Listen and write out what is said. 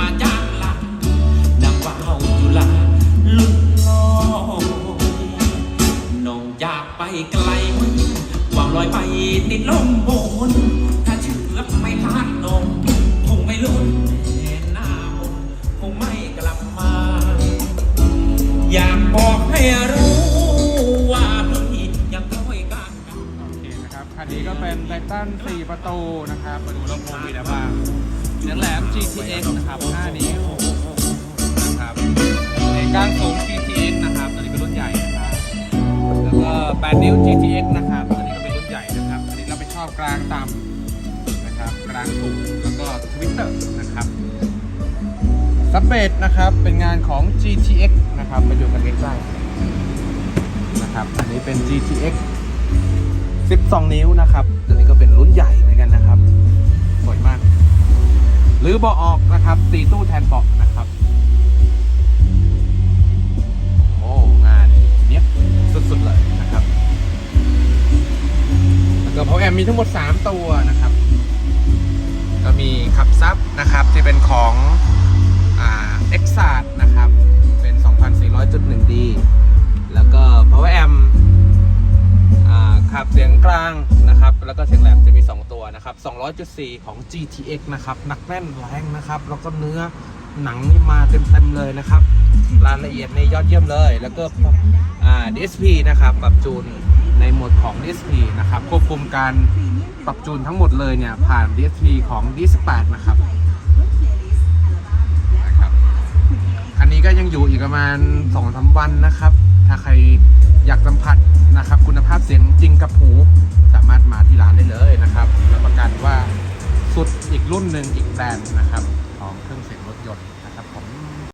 มาจากหลักนังว่าวจุฬาลุ่กลอยน้องอยากไปไกลหวังลอยไปติดลมบน ถ้าเชื่อกไม่พลาดน้องคงไม่ลุ่นแน่หน้าบนคงไม่กลับมา อยากบอกให้รู้ว่าพี่ยังก็เป็นไททัน4ประตูนะครับ มาดูลำโพงมีอะไรบ้าง เสียงแหลม GTX นะครับ5นิ้วนะครับเสียงกลางสูง GTX นะครับตัวนี้เป็นรุ่นใหญ่นะครับแล้วก็8นิ้ว GTX นะครับตัวนี้ก็เป็นรุ่นใหญ่นะครับอันนี้เราไปชอบกลางต่ำนะครับกลางสูงแล้วก็ทวิตเตอร์นะครับซับเบดนะครับเป็นงานของ GTX นะครับไปดูกันใกล้ๆนะครับอันนี้เป็น GTX 12 นิ้วนะครับตัวนี้ก็เป็นรุ่นใหญ่เหมือนกันนะครับ รือเบาะออกนะครับตีตู้แทนเบาะนะครับ โอ้งานเนี้ยสุดๆเลยนะครับ แล้วก็ Power Amp มีทั้งหมด 3 ตัวนะครับ ก็มีขับซับนะครับที่เป็นของอ่า e x a d นะครับ เป็น 2,400.1D แล้วก็ Power Amp อ่าขับเสียงกลางนะครับ แล้วก็เสียงแหลมจะมี 2 นะครับ 200.4 ของ GTX นะครับ หนักแน่นแรงนะครับ แล้วก็เนื้อหนังนี่มาเต็มๆเลยนะครับ รายละเอียดในยอดเยี่ยมเลย แล้วก็อ่า DSP นะครับ ปรับจูนในโหมดของ DSP นะครับ ควบคุมการปรับจูนทั้งหมดเลยเนี่ย ผ่าน DSP ของ D18 นะครับนะครับอันนี้ก็ยังอยู่อีกประมาณ2อสวันนะครับ ถ้าใครอยากสัมผัสนะครับ คุณภาพเสียงจริงกับหู อีกรุ่นหนึ่งอีกแบรนด์นะครับของเครื่องเสียงรถยนต์